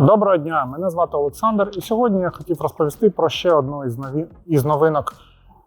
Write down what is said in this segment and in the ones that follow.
Доброго дня, мене звати Олександр, і сьогодні я хотів розповісти про ще одну із, нові... із новинок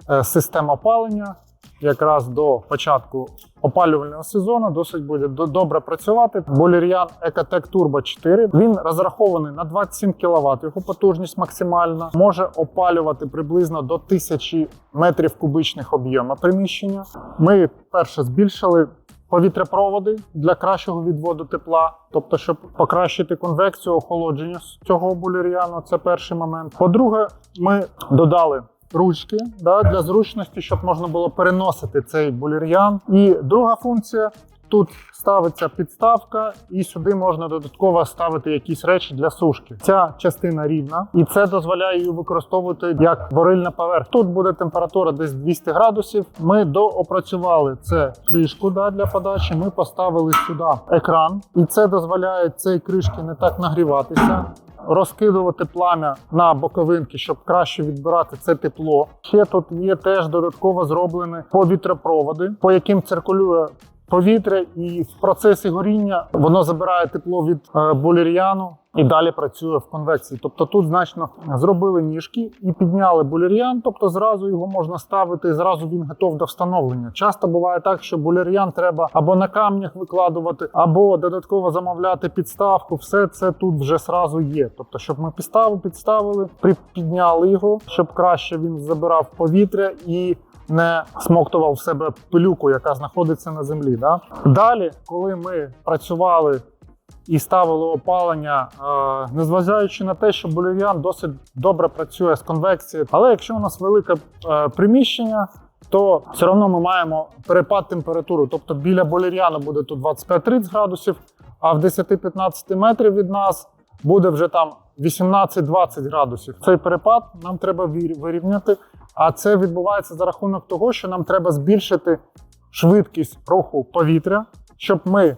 е, систем опалення. Якраз до початку опалювального сезону досить буде добре працювати. Bolerian Ecotec Turbo 4. Він розрахований на 27 кВт, його потужність максимальна. Може опалювати приблизно до 1000 метрів кубічних об'єму приміщення. Ми перше збільшили повітряпроводи для кращого відводу тепла, тобто, щоб покращити конвекцію охолодження цього булір'яну, це перший момент. По-друге, ми додали. Ручки да, для зручності, щоб можна було переносити цей булір'ян. І друга функція тут ставиться підставка, і сюди можна додатково ставити якісь речі для сушки. Ця частина рівна, і це дозволяє її використовувати як варильна поверхня. Тут буде температура десь 200 градусів. Ми доопрацювали це кришку да, для подачі. Ми поставили сюди екран, і це дозволяє цій кришки не так нагріватися. Розкидувати плам'я на боковинки, щоб краще відбирати це тепло. Ще тут є теж додатково зроблені повітряпроводи, по яким циркулює повітря, і в процесі горіння воно забирає тепло від е, булір'яну і далі працює в конвекції. Тобто тут значно зробили ніжки і підняли булір'ян, тобто зразу його можна ставити, і зразу він готов до встановлення. Часто буває так, що булір'ян треба або на камнях викладувати, або додатково замовляти підставку. Все це тут вже зразу є. Тобто, щоб ми підставу підставили, підняли його, щоб краще він забирав повітря і не смоктував в себе пилюку, яка знаходиться на землі. Да? Далі, коли ми працювали і ставили опалення, е, незважаючи на те, що булір'ян досить добре працює з конвекцією, але якщо у нас велике е, приміщення, то все одно ми маємо перепад температури. Тобто біля болір'яну буде тут 25-30 градусів, а в 10-15 метрів від нас буде вже там 18-20 градусів. Цей перепад нам треба вирівняти. А це відбувається за рахунок того, що нам треба збільшити швидкість руху повітря, щоб ми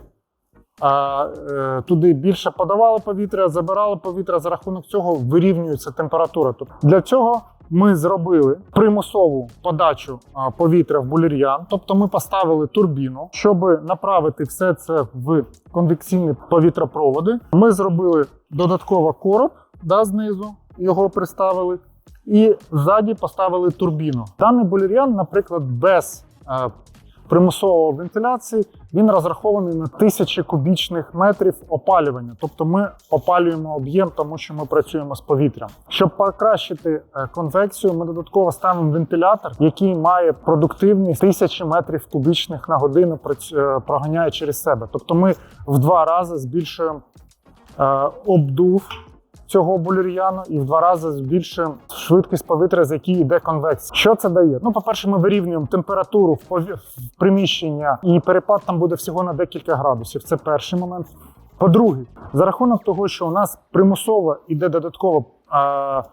а, е, туди більше подавали повітря, забирали повітря. За рахунок цього вирівнюється температура. Тобто для цього ми зробили примусову подачу а, повітря в булір'ян, тобто ми поставили турбіну, щоб направити все це в конвекційні повітропроводи. Ми зробили додатково короб да, знизу, його приставили. І ззаді поставили турбіну. Даний булір'ян, наприклад, без е, примусової вентиляції, він розрахований на тисячі кубічних метрів опалювання. Тобто ми опалюємо об'єм, тому що ми працюємо з повітрям. Щоб покращити е, конвекцію, ми додатково ставимо вентилятор, який має продуктивність тисячі метрів кубічних на годину е, проганяє через себе. Тобто ми в два рази збільшуємо е, обдув цього булір'яну і в два рази збільшуємо швидкість повітря, з якій йде конвекція. Що це дає? Ну, по-перше, ми вирівнюємо температуру в, приміщення, і перепад там буде всього на декілька градусів. Це перший момент. По-друге, за рахунок того, що у нас примусово йде додатково е,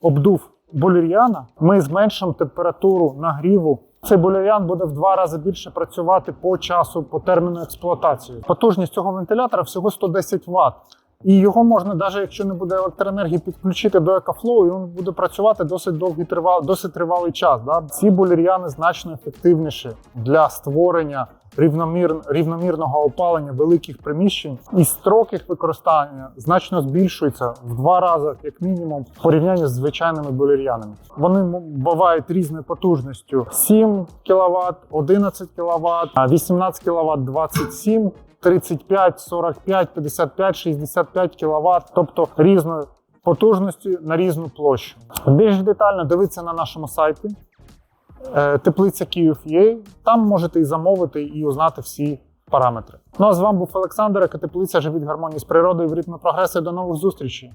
обдув булір'яна, ми зменшимо температуру нагріву. Цей булір'ян буде в два рази більше працювати по часу, по терміну експлуатації. Потужність цього вентилятора всього 110 Вт. І його можна, навіть якщо не буде електроенергії, підключити до EcoFlow, і він буде працювати досить довгий тривал, досить тривалий час. Да? Ці булір'яни значно ефективніші для створення рівномір, рівномірного опалення великих приміщень, і строк їх використання значно збільшується в два рази, як мінімум, в порівнянні з звичайними булір'янами. Вони бувають різною потужністю: 7 кВт, 11 кВт, 18 кВт, 27 35, 45, 55, 65 кВт, тобто різної потужності на різну площу. Більш детально дивіться на нашому сайті е, теплиця Київ.ua. Там можете і замовити, і узнати всі параметри. Ну а з вами був Олександр, яка теплиця живіть гармонії з природою в ритмі прогресу. До нових зустрічей!